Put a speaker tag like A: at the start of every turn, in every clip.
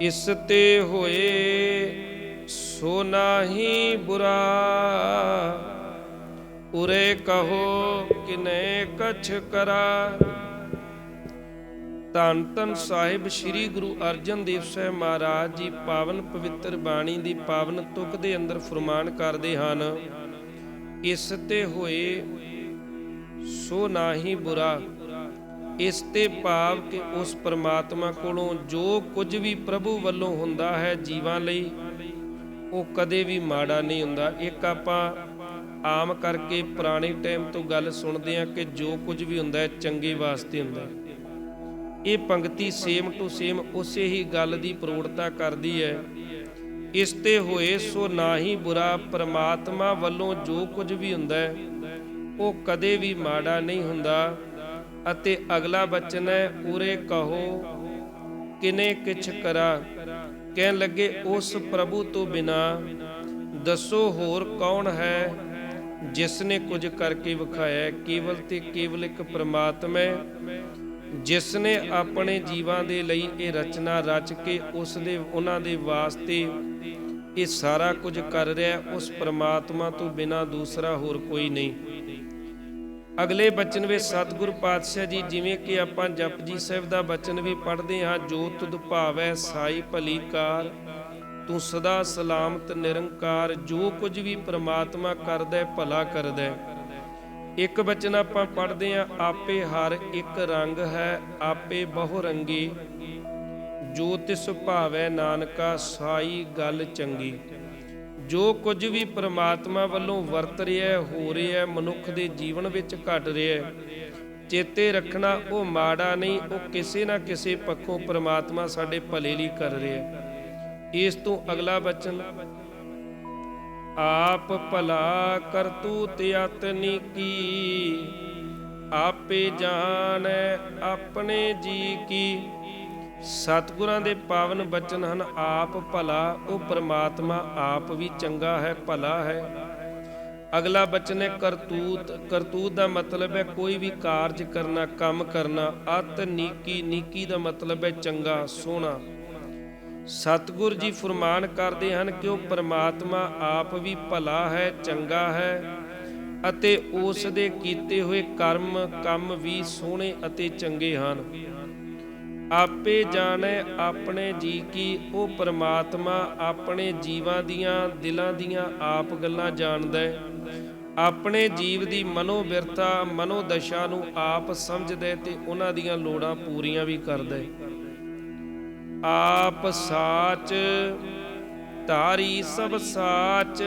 A: ਇਸ ਤੇ ਹੋਏ ਸੋ ਨਾਹੀ ਬੁਰਾ। ਉਰੇ ਕਹੋ ਕਿਨੇ ਕਛ ਕਰਾ। ਧੰਨ ਧੰਨ ਸਾਹਿਬ ਸ੍ਰੀ ਗੁਰੂ ਅਰਜਨ ਦੇਵ ਸਾਹਿਬ ਮਹਾਰਾਜ ਜੀ ਪਾਵਨ ਪਵਿੱਤਰ ਬਾਣੀ ਦੀ ਪਾਵਨ ਤੁਕ ਦੇ ਅੰਦਰ ਫਰਮਾਨ ਕਰਦੇ ਹਨ, ਇਸ ਤੇ ਹੋਏ ਸੋ ਨਾਹੀ ਬੁਰਾ। ਇਸ ਤੇ ਭਾਵ ਕਿ ਉਸ ਪਰਮਾਤਮਾ ਕੋਲੋਂ ਜੋ ਕੁਝ ਵੀ ਪ੍ਰਭੂ ਵੱਲੋਂ ਹੁੰਦਾ ਹੈ ਜੀਵਾਂ ਲਈ, ਉਹ ਕਦੇ ਵੀ ਮਾੜਾ ਨਹੀਂ ਹੁੰਦਾ। ਇੱਕ ਆਪਾਂ ਆਮ ਕਰਕੇ ਪੁਰਾਣੇ ਟਾਈਮ ਤੋਂ ਗੱਲ ਸੁਣਦੇ ਆ ਕਿ ਜੋ ਕੁਝ ਵੀ ਹੁੰਦਾ ਹੈ ਚੰਗੇ ਵਾਸਤੇ ਹੁੰਦਾ ਇਹ ਪੰਕਤੀ ਸੇਮ ਟੂ ਸੇਮ ਉਸੇ ਹੀ ਗੱਲ ਦੀ ਪ੍ਰੋੜਤਾ ਕਰਦੀ ਹੈ। ਇਸ ਤੇ ਹੋਏ ਸੋ ਨਾਹੀ ਬੁਰਾ ਪ੍ਰਮਾਤਮਾ ਵੱਲੋਂ ਜੋ ਕੁਝ ਵੀ ਹੁੰਦਾ ਹੈ, ਉਹ ਕਦੇ ਵੀ ਮਾੜਾ ਨਹੀਂ ਹੁੰਦਾ। ਅਤੇ ਅਗਲਾ ਬਚਨ ਹੈ, ਉਰੇ ਕਹੋ, ਕਿਨੇ ਕਿਛ ਕਰਾ? ਕਹਿਣ ਲੱਗੇ, ਉਸ ਪ੍ਰਭੂ ਤੋਂ ਬਿਨਾ ਦੱਸੋ ਹੋਰ ਕੌਣ ਹੈ ਜਿਸ ਨੇ ਕੁਝ ਕਰਕੇ ਵਿਖਾਇਆ ਕੇਵਲ ਤੇ ਕੇਵਲ ਇੱਕ ਪ੍ਰਮਾਤਮਾ ਹੈ ਜਿਸ ਨੇ ਆਪਣੇ ਜੀਵਾਂ ਦੇ ਲਈ ਇਹ ਰਚਨਾ ਰਚ ਕੇ ਉਸ ਦੇ, ਉਹਨਾਂ ਦੇ ਵਾਸਤੇ ਇਹ ਸਾਰਾ ਕੁਝ ਕਰ ਰਿਹਾ ਉਸ ਪ੍ਰਮਾਤਮਾ ਤੋਂ ਬਿਨਾ ਦੂਸਰਾ ਹੋਰ ਕੋਈ ਨਹੀਂ। ਅਗਲੇ ਬਚਨ ਵਿੱਚ ਸਤਿਗੁਰ ਪਾਤਸ਼ਾਹ ਜੀ, ਜਿਵੇਂ ਕਿ ਆਪਾਂ ਜਪਜੀ ਸਾਹਿਬ ਦਾ ਬਚਨ ਵੀ ਪੜ੍ਹਦੇ ਹਾਂ, ਜੋ ਤੁਧ ਭਾਵੈ ਸਾਈ ਭਲੀ ਕਾਰ, ਤੂੰ ਸਦਾ ਸਲਾਮਤ ਨਿਰੰਕਾਰ, ਜੋ ਕੁਝ ਵੀ ਪ੍ਰਮਾਤਮਾ ਕਰਦਾ ਭਲਾ ਕਰਦਾ ਇੱਕ ਬਚਨ ਆਪਾਂ ਪੜ੍ਹਦੇ ਹਾਂ, ਆਪੇ ਹਰ ਇੱਕ ਰੰਗ ਹੈ, ਆਪੇ ਬਹੁ ਰੰਗੀ, ਜੋ ਤਿਸ ਭਾਵੈ ਨਾਨਕਾ, ਸਾਈ ਗੱਲ ਚੰਗੀ। ਜੋ ਕੁਝ ਵੀ ਪ੍ਰਮਾਤਮਾ ਵੱਲੋਂ ਵਰਤ ਰਿਹਾ ਹੋ ਰਿਹਾ ਮਨੁੱਖ ਦੇ ਜੀਵਨ ਵਿੱਚ ਘਟ ਰਿਹਾ ਚੇਤੇ ਰੱਖਣਾ, ਉਹ ਮਾੜਾ ਨਹੀਂ, ਉਹ ਕਿਸੇ ਨਾ ਕਿਸੇ ਪੱਖੋਂ ਪ੍ਰਮਾਤਮਾ ਸਾਡੇ ਭਲੇ ਲਈ ਕਰ ਰਿਹਾ ਇਸ ਤੋਂ ਅਗਲਾ ਬਚਨ ਆਪ ਭਲਾ ਕਰਤੂਤ ਯਤਨੀ ਕੀ ਆਪੇ ਜਾਣੈ ਆਪਣੇ ਜੀ ਕੀ। ਸਤਿਗੁਰਾਂ ਦੇ ਪਾਵਨ ਬਚਨ ਹਨ, ਆਪ ਭਲਾ, ਉਹ ਪ੍ਰਮਾਤਮਾ ਆਪ ਵੀ ਚੰਗਾ ਹੈ, ਭਲਾ ਹੈ। ਅਗਲਾ ਬਚਨ ਹੈ ਕਰਤੂਤ ਕਰਤੂਤ ਦਾ ਮਤਲਬ ਹੈ ਕੋਈ ਵੀ ਕਾਰਜ ਕਰਨਾ, ਕੰਮ ਕਰਨਾ, ਅਤ ਨੀਕੀ ਨੀਕੀ ਦਾ ਮਤਲਬ ਹੈ ਚੰਗਾ, ਸੋਹਣਾ। ਸਤਿਗੁਰ ਜੀ ਫਰਮਾਨ ਕਰਦੇ ਹਨ ਕਿ ਉਹ ਪਰਮਾਤਮਾ ਆਪ ਵੀ ਭਲਾ ਹੈ, ਚੰਗਾ ਹੈ ਅਤੇ ਉਸ ਦੇ ਕੀਤੇ ਹੋਏ ਕਰਮ, ਕੰਮ ਵੀ ਸੋਹਣੇ ਅਤੇ ਚੰਗੇ ਹਨ। ਆਪੇ ਜਾਣੈ ਆਪਣੇ ਜੀ ਕੀ, ਉਹ ਪਰਮਾਤਮਾ ਆਪਣੇ ਜੀਵਾਂ ਦੀਆਂ, ਦਿਲਾਂ ਦੀਆਂ ਆਪ ਗੱਲਾਂ ਜਾਣਦਾ। ਹੈ ਆਪਣੇ ਜੀਵ ਦੀ ਮਨੋ ਬਿਰਥਾ ਮਨੋ ਦਸ਼ਾ ਨੂੰ ਆਪ ਸਮਝਦਾ ਤੇ ਉਹਨਾਂ ਦੀਆਂ ਲੋੜਾਂ ਪੂਰੀਆਂ ਵੀ ਕਰਦਾ। ਹੈ ਆਪ ਸਾਚ, ਧਾਰੀ ਸਭ ਸਾਚ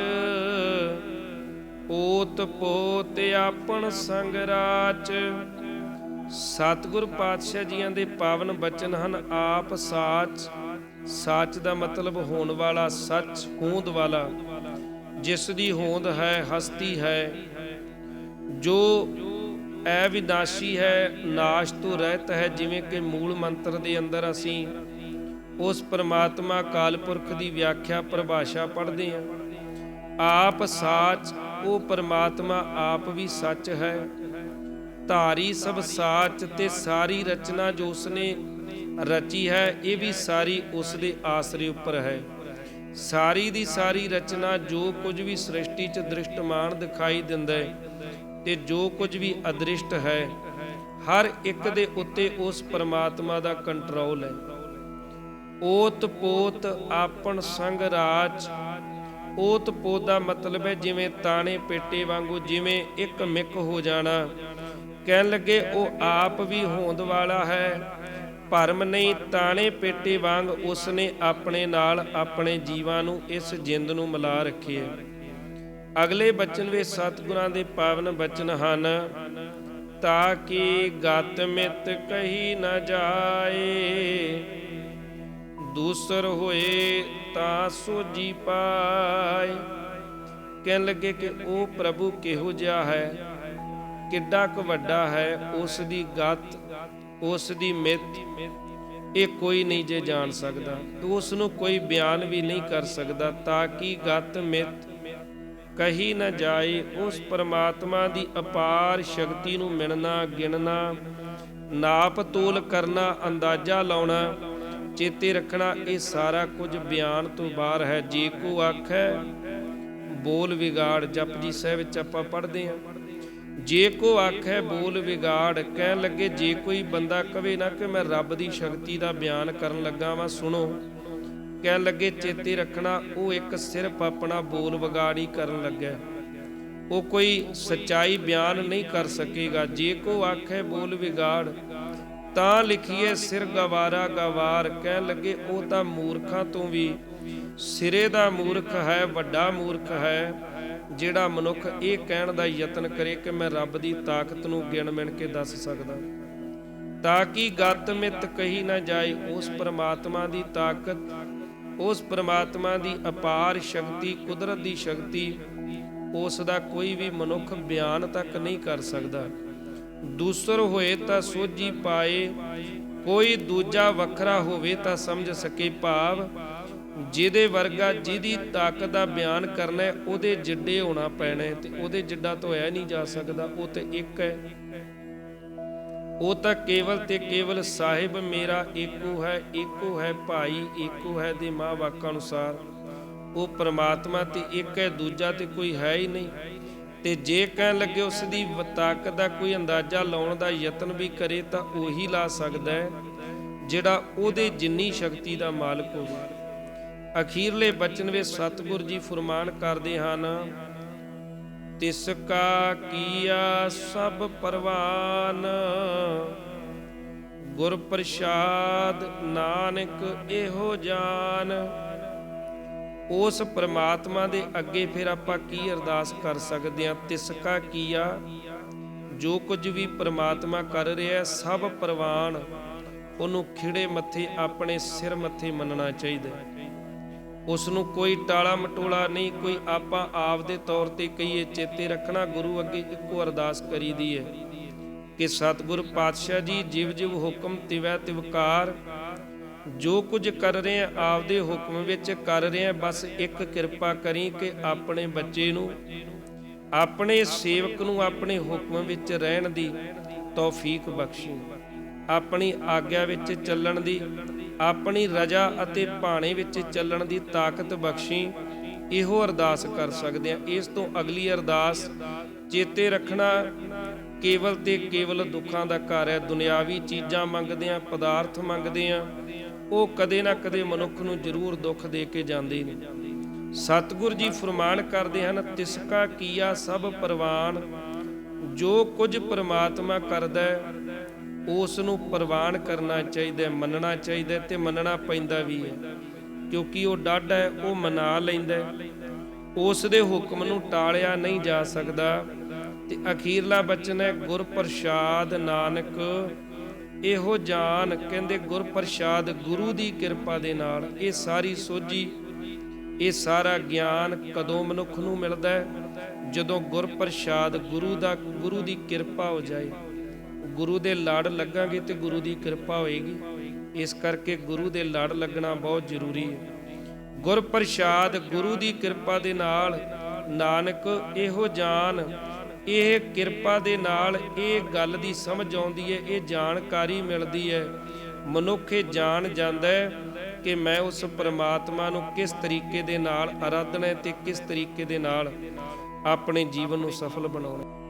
A: ਓਤ ਪੋਤ ਆਪਣ ਸੰਗ ਰਾਚ। ਸਤਿਗੁਰ ਪਾਤਸ਼ਾਹ ਜੀਆਂ ਦੇ ਪਾਵਨ ਬਚਨ ਹਨ, ਆਪ ਸਾਚ। ਸਾਚ ਦਾ ਮਤਲਬ ਹੋਣ ਵਾਲਾ, ਸੱਚ ਹੋਂਦ ਵਾਲਾ। ਜਿਸ ਦੀ ਹੋਂਦ ਹੈ, ਹਸਤੀ ਹੈ। ਜੋ ਐ ਵਿਨਾਸ਼ੀ ਹੈ, ਨਾਸ਼ ਤੋਂ ਰਹਿਤ ਹੈ, ਜਿਵੇਂ ਕਿ ਮੂਲ ਮੰਤਰ ਦੇ ਅੰਦਰ ਅਸੀਂ ਉਸ ਪ੍ਰਮਾਤਮਾ ਕਾਲਪੁਰਖ ਦੀ ਵਿਆਖਿਆ ਪਰਿਭਾਸ਼ਾ ਪੜ੍ਹਦੇ ਹਾਂ। ਆਪ ਸਾਚ, ਉਹ ਪਰਮਾਤਮਾ ਆਪ ਵੀ ਸੱਚ ਹੈ। ਧਾਰੀ ਸਭ ਸਾਚ ਤੇ ਸਾਰੀ ਰਚਨਾ ਜੋ ਉਸਨੇ ਰਚੀ ਹੈ, ਇਹ ਵੀ ਸਾਰੀ ਉਸ ਦੇ ਆਸਰੇ ਉੱਪਰ ਹੈ। ਸਾਰੀ ਦੀ ਸਾਰੀ ਰਚਨਾ ਜੋ ਕੁਝ ਵੀ ਸ੍ਰਿਸ਼ਟੀ 'ਚ ਦ੍ਰਿਸ਼ਟਮਾਨ ਦਿਖਾਈ ਦਿੰਦਾ ਹੈ ਤੇ ਜੋ ਕੁਝ ਵੀ ਅਦ੍ਰਿਸ਼ਟ ਹੈ, ਹਰ ਇੱਕ ਦੇ ਉੱਤੇ ਉਸ ਪਰਮਾਤਮਾ ਦਾ ਕੰਟਰੋਲ ਹੈ। ਓਤ ਪੋਤ ਆਪਣ ਸੰਗ ਰਾਜ, ਓਤ ਪੋਤ ਦਾ ਮਤਲਬ ਹੈ ਜਿਵੇਂ ਤਾਣੇ ਪੇਟੇ ਵਾਂਗੂ ਜਿਵੇਂ ਇੱਕ ਮਿੱਕ ਹੋ ਜਾਣਾ। ਕਹਿਣ ਲੱਗੇ, ਉਹ ਆਪ ਵੀ ਹੋਂਦ ਵਾਲਾ ਹੈ। ਭਰਮ ਨਹੀਂ, ਤਾਣੇ ਪੇਟੇ ਵਾਂਗ ਉਸ ਨੇ ਆਪਣੇ ਨਾਲ ਆਪਣੇ ਜੀਵਾਂ ਨੂੰ ਇਸ ਜਿੰਦ ਨੂੰ ਮਿਲਾ ਰੱਖਿਆ ਅਗਲੇ ਬਚਨ ਵਿੱਚ ਸਤਿਗੁਰਾਂ ਦੇ ਪਾਵਨ ਬਚਨ ਹਨ, ਤਾਂ ਕਿ ਗਤ ਮਿਤ ਕਹੀ ਨਾ ਜਾਏ, ਦੂਸਰ ਹੋਏ ਤਾਂ ਸੋਜੀ ਪਾਏ। ਕਹਿਣ ਲੱਗੇ ਕਿ ਉਹ ਪ੍ਰਭੂ ਕਿਹੋ ਜਿਹਾ ਹੈ? ਕਿੱਡਾ ਕੁ ਵੱਡਾ ਹੈ ਉਸ ਦੀ ਗਤ ਉਸ ਦੀ ਮਿੱਤ, ਇਹ ਕੋਈ ਨਹੀਂ ਜੇ ਜਾਣ ਸਕਦਾ। ਉਸ ਨੂੰ ਕੋਈ ਬਿਆਨ ਵੀ ਨਹੀਂ ਕਰ ਸਕਦਾ ਤਾਂ ਕਿ ਗਤ, ਮਿੱਤ ਕਹੀ ਨਾ ਜਾਏ, ਉਸ ਪਰਮਾਤਮਾ ਦੀ ਅਪਾਰ ਸ਼ਕਤੀ ਨੂੰ ਮਿਲਣਾ ਗਿਣਨਾ, ਨਾਪ ਤੋਲ ਕਰਨਾ, ਅੰਦਾਜ਼ਾ ਲਾਉਣਾ, ਚੇਤੇ ਰੱਖਣਾ, ਇਹ ਸਾਰਾ ਕੁਝ ਬਿਆਨ ਤੋਂ ਬਾਹਰ ਹੈ। ਜੇ ਕੋ ਆਖੈ, ਬੋਲ ਵਿਗਾੜ, ਜਪਜੀ ਸਾਹਿਬ ਵਿੱਚ ਆਪਾਂ ਪੜ੍ਹਦੇ ਹਾਂ। ਜੇ ਕੋ ਆਖੈ ਬੋਲ ਵਿਗਾੜ, ਕਹਿਣ ਲੱਗੇ ਜੇ ਕੋਈ ਬੰਦਾ ਕਵੇ ਨਾ ਕਿ ਮੈਂ ਰੱਬ ਦੀ ਸ਼ਕਤੀ ਦਾ ਬਿਆਨ ਕਰਨ ਲੱਗਾ ਵਾਂ, ਸੁਣੋ। ਕਹਿਣ ਲੱਗੇ ਚੇਤੇ ਰੱਖਣਾ, ਉਹ ਇੱਕ ਸਿਰਫ ਆਪਣਾ ਬੋਲ ਵਿਗਾੜ ਹੀ ਕਰਨ ਲੱਗਾ ਉਹ ਕੋਈ ਸਚਾਈ ਬਿਆਨ ਨਹੀਂ ਕਰ ਸਕੇਗਾ। ਜੇ ਕੋ ਆਖੇ ਬੋਲ ਵਿਗਾੜ, ਤਾਂ ਲਿਖੀਏ ਸਿਰ ਗਵਾਰਾ ਗਵਾਰ। ਕਹਿਣ ਲੱਗੇ, ਉਹ ਤਾਂ ਮੂਰਖਾਂ ਤੋਂ ਵੀ ਸਿਰੇ ਦਾ ਮੂਰਖ ਹੈ, ਵੱਡਾ ਮੂਰਖ ਹੈ। ਜਿਹੜਾ ਮਨੁੱਖ ਇਹ ਕਹਿਣ ਦਾ ਯਤਨ ਕਰੇ ਕਿ ਮੈਂ ਰੱਬ ਦੀ ਤਾਕਤ ਨੂੰ ਗਿਣ ਮਿਣ ਕੇ ਦੱਸ ਸਕਦਾ। ਤਾਂ ਕਿ ਗਤ ਮਿਤ ਕਹੀ ਨਾ ਜਾਏ, ਉਸ ਪ੍ਰਮਾਤਮਾ ਦੀ ਤਾਕਤ, ਉਸ ਪ੍ਰਮਾਤਮਾ ਦੀ ਅਪਾਰ ਸ਼ਕਤੀ, ਕੁਦਰਤ ਦੀ ਸ਼ਕਤੀ, ਉਸ ਦਾ ਕੋਈ ਵੀ ਮਨੁੱਖ ਬਿਆਨ ਤੱਕ ਨਹੀਂ ਕਰ ਸਕਦਾ। ਦੂਸਰ ਹੋਏ ਤਾਂ ਸੋਝੀ ਪਾਏ, ਕੋਈ ਦੂਜਾ ਵੱਖਰਾ ਹੋਵੇ ਤਾਂ ਸਮਝ ਸਕੇ ਭਾਵ ਜਿਹਦੇ ਵਰਗਾ ਜਿਹਦੀ ਤਾਕਤ ਦਾ ਬਿਆਨ ਕਰਨਾ ਹੈ, ਉਹਦੇ ਜਿੱਡੇ ਹੋਣਾ ਪੈਣਾ ਹੈ ਤੇ ਉਹਦੇ ਜਿੱਡਾ ਤੋਂ ਹੋਇਆ ਨਹੀਂ ਜਾ ਸਕਦਾ ਉਹ ਤੇ ਇੱਕ ਹੈ। ਉਹ ਤਾਂ ਕੇਵਲ ਤੇ ਕੇਵਲ ਸਾਹਿਬ ਮੇਰਾ ਏਕੋ ਹੈ ਏਕੋ ਹੈ ਭਾਈ ਏਕੋ ਹੈ ਦੇ ਮਾਂ ਵਾਕਾਂ ਅਨੁਸਾਰ। ਉਹ ਪ੍ਰਮਾਤਮਾ ਤੇ ਇੱਕ ਹੈ ਦੂਜਾ ਤੇ ਕੋਈ ਹੈ ਹੀ ਨਹੀਂ। ਤੇ ਜੇ ਕਹਿਣ ਲੱਗੇ ਉਸ ਦੀ ਤਾਕਤ ਦਾ ਕੋਈ ਅੰਦਾਜ਼ਾ ਲਾਉਣ ਦਾ ਯਤਨ ਵੀ ਕਰੇ ਤਾਂ ਉਹੀ ਲਾ ਸਕਦਾ ਹੈ ਜਿਹੜਾ ਉਹਦੇ ਜਿੰਨੀ ਸ਼ਕਤੀ ਦਾ ਮਾਲਕ ਹੋਵੇ। ਅਖੀਰਲੇ ਬਚਨ ਵਿੱਚ ਸਤਿਗੁਰ ਜੀ ਫਰਮਾਨ ਕਰਦੇ ਹਨ ਤਿਸ ਕਾ ਕੀਆ ਸਭ ਪਰਵਾਨ ਗੁਰ ਪ੍ਰਸਾਦ ਨਾਨਕ ਇਹੋ ਜਾਨ। ਉਸ ਪ੍ਰਮਾਤਮਾ ਦੇ ਅੱਗੇ ਫਿਰ ਆਪਾਂ ਕੀ ਅਰਦਾਸ ਕਰ ਸਕਦੇ ਹਾਂ? ਤਿਸ ਕਾ ਕੀਆ ਜੋ ਕੁਝ ਵੀ ਪ੍ਰਮਾਤਮਾ ਕਰ ਰਿਹਾ ਹੈ, ਸਭ ਪ੍ਰਵਾਨ ਉਹਨੂੰ ਖਿੜੇ ਮੱਥੇ ਆਪਣੇ ਸਿਰ ਮੱਥੇ ਮੰਨਣਾ ਚਾਹੀਦਾ ਹੈ। ਉਸ ਨੂੰ ਕੋਈ ਟਾਲਾ ਮਟੋਲਾ ਨਹੀਂ, ਕੋਈ ਆਪਾਂ ਆਪ ਦੇ ਤੌਰ ਤੇ ਕਹੀਏ ਚੇਤੇ ਰੱਖਣਾ ਗੁਰੂ ਅੱਗੇ ਇੱਕੋ ਅਰਦਾਸ ਕਰੀਦੀ ਹੈ ਕਿ ਸਤਿਗੁਰ ਪਾਤਸ਼ਾਹ ਜੀ ਜਿਵ ਜਿਵ ਹੁਕਮ ਤਿਵੈ ਤਿਵਕਾਰ, ਜੋ ਕੁਝ ਕਰ ਰਹੇ ਆ ਆਪਦੇ ਹੁਕਮ ਵਿੱਚ ਕਰ ਰਹੇ ਆ, ਬਸ ਇੱਕ ਕਿਰਪਾ ਕਰੀ ਕਿ ਆਪਣੇ ਬੱਚੇ ਨੂੰ, ਆਪਣੇ ਸੇਵਕ ਨੂੰ ਆਪਣੇ ਹੁਕਮ ਵਿੱਚ ਰਹਿਣ ਦੀ ਤੌਫੀਕ ਬਖਸ਼ੀ, ਆਪਣੀ ਆਗਿਆ ਵਿੱਚ ਚੱਲਣ ਦੀ ਆਪਣੀ ਰਜਾ ਅਤੇ ਭਾਣੇ ਵਿੱਚ ਚੱਲਣ ਦੀ ਤਾਕਤ ਬਖਸ਼ੀ, ਇਹੋ ਅਰਦਾਸ ਕਰ ਸਕਦੇ ਆ ਇਸ ਤੋਂ ਅਗਲੀ ਅਰਦਾਸ, ਚੇਤੇ ਰੱਖਣਾ, ਕੇਵਲ ਤੇ ਕੇਵਲ ਦੁੱਖਾਂ ਦਾ ਘਰ ਹੈ। ਦੁਨਿਆਵੀ ਚੀਜ਼ਾਂ ਮੰਗਦੇ ਆ ਪਦਾਰਥ ਮੰਗਦੇ ਆ ਉਹ ਕਦੇ ਨਾ ਕਦੇ ਮਨੁੱਖ ਨੂੰ ਜ਼ਰੂਰ ਦੁੱਖ ਦੇ ਕੇ ਜਾਂਦੇ ਨੇ। ਸਤਿਗੁਰ ਜੀ ਫਰਮਾਨ ਕਰਦੇ ਹਨ, ਤਿਸਕਾ ਕੀਆ ਸਭ ਪ੍ਰਵਾਨ, ਜੋ ਕੁਝ ਪਰਮਾਤਮਾ ਕਰਦਾ ਹੈ ਉਸ ਨੂੰ ਪ੍ਰਵਾਨ ਕਰਨਾ ਚਾਹੀਦਾ ਮੰਨਣਾ ਚਾਹੀਦਾ ਹੈ ਤੇ ਮੰਨਣਾ ਪੈਂਦਾ ਵੀ ਹੈ। ਕਿਉਂਕਿ ਉਹ ਡਾਢਾ ਹੈ, ਉਹ ਮਨਾ ਲੈਂਦਾ ਹੈ। ਉਸ ਦੇ ਹੁਕਮ ਨੂੰ ਟਾਲਿਆ ਨਹੀਂ ਜਾ ਸਕਦਾ। ਤੇ ਅਖੀਰਲਾ ਬਚਨ ਹੈ ਗੁਰ ਪ੍ਰਸਾਦ ਨਾਨਕ, ਇਹੋ ਜਾਨ, ਕਹਿੰਦੇ ਗੁਰ ਪ੍ਰਸਾਦ ਗੁਰੂ ਦੀ ਕਿਰਪਾ ਦੇ ਨਾਲ। ਇਹ ਸਾਰੀ ਸੋਝੀ, ਇਹ ਸਾਰਾ ਗਿਆਨ ਕਦੋਂ ਮਨੁੱਖ ਨੂੰ ਮਿਲਦਾ ਹੈ? ਜਦੋਂ ਗੁਰ ਪ੍ਰਸਾਦ ਗੁਰੂ ਦਾ, ਗੁਰੂ ਦੀ ਕਿਰਪਾ ਹੋ ਜਾਏ। ਗੁਰੂ ਦੇ ਲੜ ਲੱਗਾਂਗੇ ਤੇ ਗੁਰੂ ਦੀ ਕਿਰਪਾ ਹੋਏਗੀ। ਇਸ ਕਰਕੇ ਗੁਰੂ ਦੇ ਲੜ ਲੱਗਣਾ ਬਹੁਤ ਜ਼ਰੂਰੀ ਹੈ। ਗੁਰ ਪ੍ਰਸਾਦ ਗੁਰੂ ਦੀ ਕਿਰਪਾ ਦੇ ਨਾਲ ਨਾਨਕ ਇਹੋ ਜਾਨ, ਇਹ ਕਿਰਪਾ ਦੇ ਨਾਲ ਇਹ ਗੱਲ ਦੀ ਸਮਝ ਆਉਂਦੀ ਹੈ, ਇਹ ਜਾਣਕਾਰੀ ਮਿਲਦੀ ਹੈ। ਮਨੁੱਖ ਇਹ ਜਾਣ ਜਾਂਦਾ ਹੈ ਕਿ ਮੈਂ ਉਸ ਪਰਮਾਤਮਾ ਨੂੰ ਕਿਸ ਤਰੀਕੇ ਦੇ ਨਾਲ ਆਰਾਧਨਾ ਹੈ ਤੇ ਕਿਸ ਤਰੀਕੇ ਦੇ ਨਾਲ ਆਪਣੇ ਜੀਵਨ ਨੂੰ ਸਫਲ ਬਣਾਉਣਾ